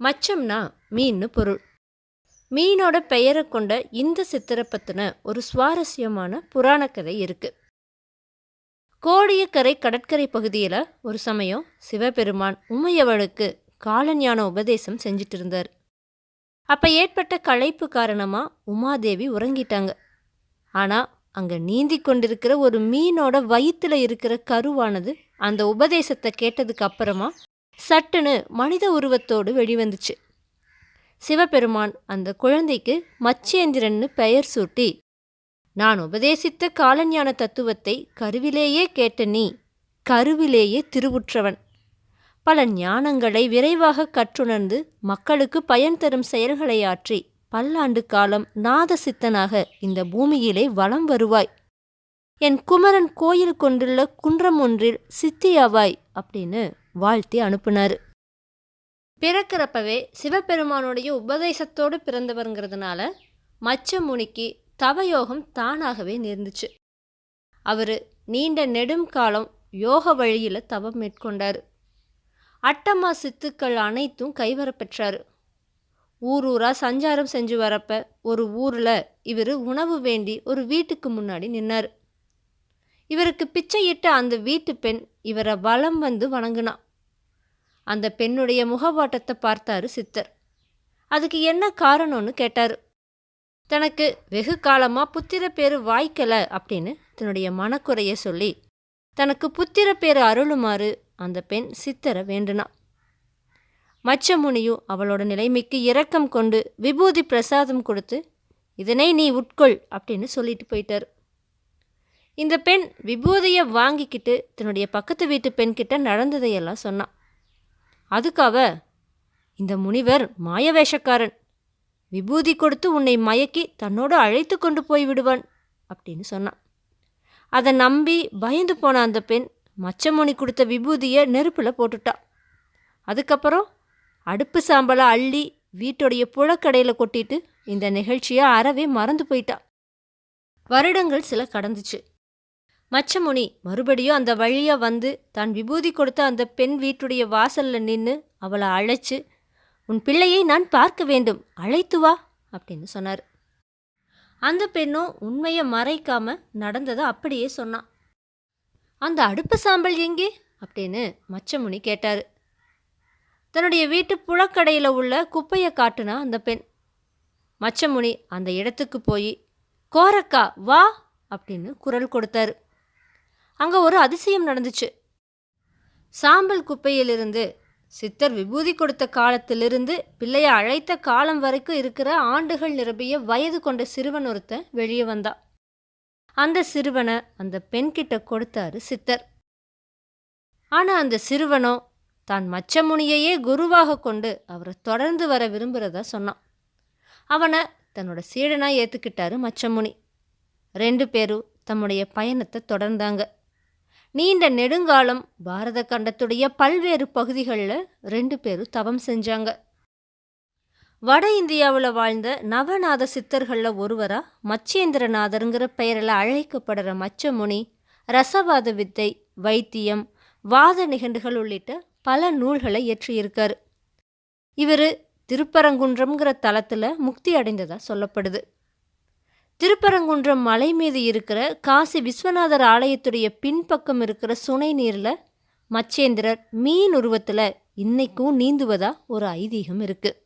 மச்சம்னா மீன்னு பொருள். மீனோட பெயரை கொண்ட இந்த சித்திரை பற்றின ஒரு சுவாரஸ்யமான புராணக்கதை இருக்குது இருக்கு. கோடியக்கரை கடற்கரை பகுதியில் ஒரு சமயம் சிவபெருமான் உமையவளுக்கு காலஞான உபதேசம் செஞ்சிட்டு இருந்தார் அப்போ ஏற்பட்ட களைப்பு காரணமாக உமாதேவி உறங்கிட்டாங்க. ஆனால் அங்கே நீந்தி கொண்டிருக்கிற ஒரு மீனோட வயிற்றில் இருக்கிற கருவானது அந்த உபதேசத்தை கேட்டதுக்கு அப்புறமா சட்டுன்னு மனித உருவத்தோடு வெளிவந்துச்சு. சிவபெருமான் அந்த குழந்தைக்கு மச்சேந்திரன்னு பெயர் சூட்டி நான் உபதேசித்த காலஞான தத்துவத்தை கருவிலேயே கேட்ட நீ கருவிலேயே திருவுற்றவன். பல ஞானங்களை விரைவாக கற்றுணர்ந்து மக்களுக்கு பயன் தரும் செயல்களை ஆற்றி பல்லாண்டு காலம் நாத சித்தனாக இந்த பூமியிலே வலம் வருவாய். என் குமரன் கோயில் கொண்டுள்ள குன்றம் ஒன்றில் சித்தியாவாய் அப்படின்னு வாழ்த்தி அனுப்புனார். பிறக்கிறப்பவே சிவபெருமானுடைய உபதேசத்தோடு பிறந்தவருங்கிறதுனால மச்ச முனிக்கு தவயோகம் தானாகவே நேர்ந்துச்சு. அவர் நீண்ட நெடும் காலம் யோக வழியில் தவம் மேற்கொண்டார். அட்டமா சித்துக்கள் அனைத்தும் கைவரப்பெற்றார் ஊர் ஊரா சஞ்சாரம் செஞ்சு வரப்ப ஒரு ஊரில் இவர் உணவு வேண்டி ஒரு வீட்டுக்கு முன்னாடி நின்னார். இவருக்கு பிச்சையிட்ட அந்த வீட்டு பெண் இவரை வலம் வந்து வணங்கினா. அந்த பெண்ணுடைய முகவாட்டத்தை பார்த்தாரு சித்தர். அதுக்கு என்ன காரணம்னு கேட்டார். தனக்கு வெகு காலமாக புத்திர பேர் வாய்க்கலை அப்படின்னு தன்னுடைய மனக்குறைய சொல்லி தனக்கு புத்திர பேர் அருளுமாறு அந்த பெண் சித்தரை வேண்டுனா. மச்சமுனியும் அவளோட நிலைமைக்கு இரக்கம் கொண்டு விபூதி பிரசாதம் கொடுத்து இதனை நீ உட்கொள் அப்படின்னு சொல்லிட்டு போயிட்டார். இந்த பெண் விபூதியை வாங்கிக்கிட்டு தன்னுடைய பக்கத்து வீட்டு பெண்கிட்ட நடந்ததையெல்லாம் சொன்னான் அதுக்காக இந்த முனிவர் மாயவேஷக்காரன். விபூதி கொடுத்து உன்னை மயக்கி தன்னோடு அழைத்து கொண்டு போய் விடுவான் அப்படின்னு சொன்னான். அதை நம்பி பயந்து போன அந்த பெண் மச்சமுனி கொடுத்த விபூதியை நெருப்பில் போட்டுட்டா. அதுக்கப்புறம் அடுப்பு சாம்பலை அள்ளி வீட்டுடைய புழக்கடையில் கொட்டிட்டு இந்த நிகழ்ச்சியை அறவே மறந்து போயிட்டா. வருடங்கள் சில கடந்துச்சு. மச்சமுனி மறுபடியும் அந்த வழியாக வந்து தான் விபூதி கொடுத்த அந்த பெண் வீட்டுடைய வாசலில் நின்று அவளை அழைச்சு உன் பிள்ளையை நான் பார்க்க வேண்டும் அழைத்து வா அப்படின்னு சொன்னார். அந்த பெண்ணும் உண்மையை மறைக்காம நடந்ததை அப்படியே சொன்னான். அந்த அடுப்பு சாம்பல் எங்கே? அப்படின்னு மச்சமுனி கேட்டார். தன்னுடைய வீட்டு புழக்கடையில் உள்ள குப்பையை காட்டுனா அந்த பெண். மச்சமுனி அந்த இடத்துக்கு போய் கோரக்கா வா அப்படின்னு குரல் கொடுத்தாரு. அங்கே ஒரு அதிசயம் நடந்துச்சு. சாம்பல் குப்பையிலிருந்து சித்தர் விபூதி கொடுத்த காலத்திலிருந்து பிள்ளையை அழைத்த காலம் வரைக்கும் இருக்கிற ஆண்டுகள் நிரம்பிய வயது கொண்ட சிறுவன் ஒருத்தன் வெளியே வந்தான் அந்த சிறுவனை அந்த பெண்கிட்ட கொடுத்தாரு சித்தர். ஆனால் அந்த சிறுவனோ தான் மச்சமுனியையே குருவாக கொண்டு அவரை தொடர்ந்து வர விரும்புகிறதா சொன்னான் அவனை தன்னோட சீடனாக ஏற்றுக்கிட்டாரு மச்சமுனி ரெண்டு பேரும் தம்முடைய பயணத்தை தொடர்ந்தாங்க. நீண்ட நெடுங்காலம் பாரத கண்டத்துடைய பல்வேறு பகுதிகளில் ரெண்டு பேரும் தவம் செஞ்சாங்க. வட இந்தியாவில் வாழ்ந்த நவநாத சித்தர்களில் ஒருவராக மச்சேந்திரநாதருங்கிற பெயரில் அழைக்கப்படுற மச்சமுனி ரசவாத வித்தை வைத்தியம் வாத நிகண்டுகள் உள்ளிட்ட பல நூல்களை இயற்றியிருக்கார். இவர் திருப்பரங்குன்றம்ங்கிற தலத்தில் முக்தி அடைந்ததாக சொல்லப்படுது. திருப்பரங்குன்றம் மலை மீது இருக்கிற காசி விஸ்வநாதர் ஆலயத்துடைய பின்பக்கம் இருக்கிற சுனை நீரில் மச்சேந்திரர் மீன் உருவத்தில் இன்னைக்கும் நீந்துவதா ஒரு ஐதீகம் இருக்குது